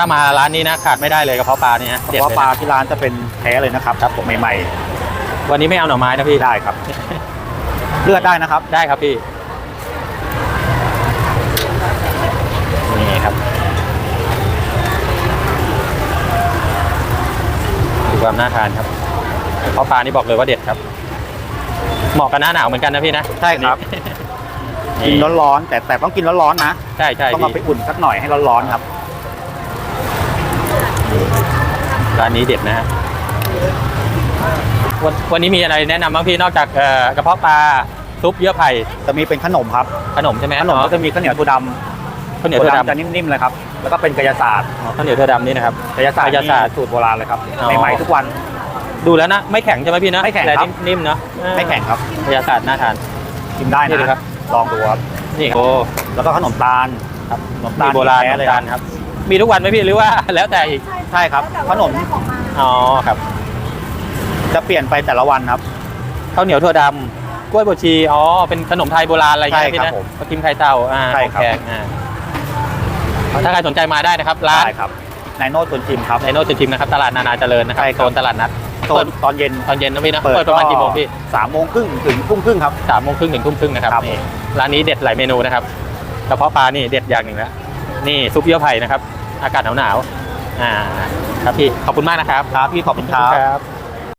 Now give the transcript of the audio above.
ถ้ามาร้านนี้นะขาดไม่ได้เลยกระเพาะปลาเนี่ยฮะเพเด็ดราะเลยปลานะที่ร้านจะเป็นแท้เลยนะครับครับใหม่วันนี้ไม่เอาหน่อไม้นะพี่ๆได้ครับ เลือกได้นะครับได้ครับพี่นี่ครับดูความน่าทานครับกระเพาะปลานี่บอกเลยว่าเด็ดครับ เหมาะกับหน้าหนาวเหมือนกันนะพี่นะใช่ครับกินนี่ร้อนๆแต่แต่ต้องกินร้อนๆนะใช่ใช่ต้องมาไปพี่อุ่นสักหน่อยให้ร้อนๆครับ ร้านนี้เด็ดนะฮะวันวันนี้มีอะไรแนะนำบ้างพี่นอกจากเอ่อกระเพาะปลาซุปเยื่อไผ่จะมีเป็นขนมครับ ขนมใช่ไหมขนมอ๋อก็จะมีข้าวเหนียวถั่วดข้าวำเหนียวถั่วจะดำนิ่มๆเลยครับ แล้วก็เป็นกายศาสตร์อ๋อข้าวเหนียวถั่วดำนี่นะครับกายศาสตร์กายศาสตร์นี่สูตรโบราณเลยครับอ๋อ ใหม่ๆทุกวัน ดูแล้วนะไม่แข็งใช่ไหมพี่นะไม่แข็งแต่ครับนิ่มๆเนาะอ่าไม่แข็งครับกายศาสตร์น่าทาน กินได้นี่เลยครันะบ ลองดูครับ นี่โอ้แล้วก็ขนมตาลครับขนมมีตาลโบราณแท้น้ำเลยตาลครับ มีทุกวันไหมพี่หรือว่า แล้วแต่อีก ใช่ครับ ขนม อ๋อครับ จะเปลี่ยนไปแต่ละวันครับ ข้าวเหนียวถั่วดำกล้วยบวชชี อ๋อ เป็นขนมไทยโบราณอะไรอย่างเงี้ยใช่พี่ครับนะผมปลากิมไข่เต่า อ่าใช่ครับแขกอ่าถ้าใครสนใจมาได้นะครับ ร้านได้ครับนายโน้ตตุนจิมครับไดโนจะชิมนะครับ ตลาดนานาเจริญนะครับใช่ครับ โซนตลาดนัดโซนตอนเย็นตอนเย็นนะพี่นะเปิดเปิดประมาณกี่โมงพี่สามโมงครึ่งถึงทุ่มครึ่งครับ สามโมงครึ่งถึงทุ่มครึ่งนะครับครับ นี่ร้านนี้เด็ดหลายเมนูนะครับกระเพาะปลานี่เด็ดอย่างหนึ่งแล้วนี่ซุปเยื่อไผ่นะครับ อากาศหนาวๆอ่าครับพี่ขอบคุณมากนะครับครับพี่ขอบคุณครับครับ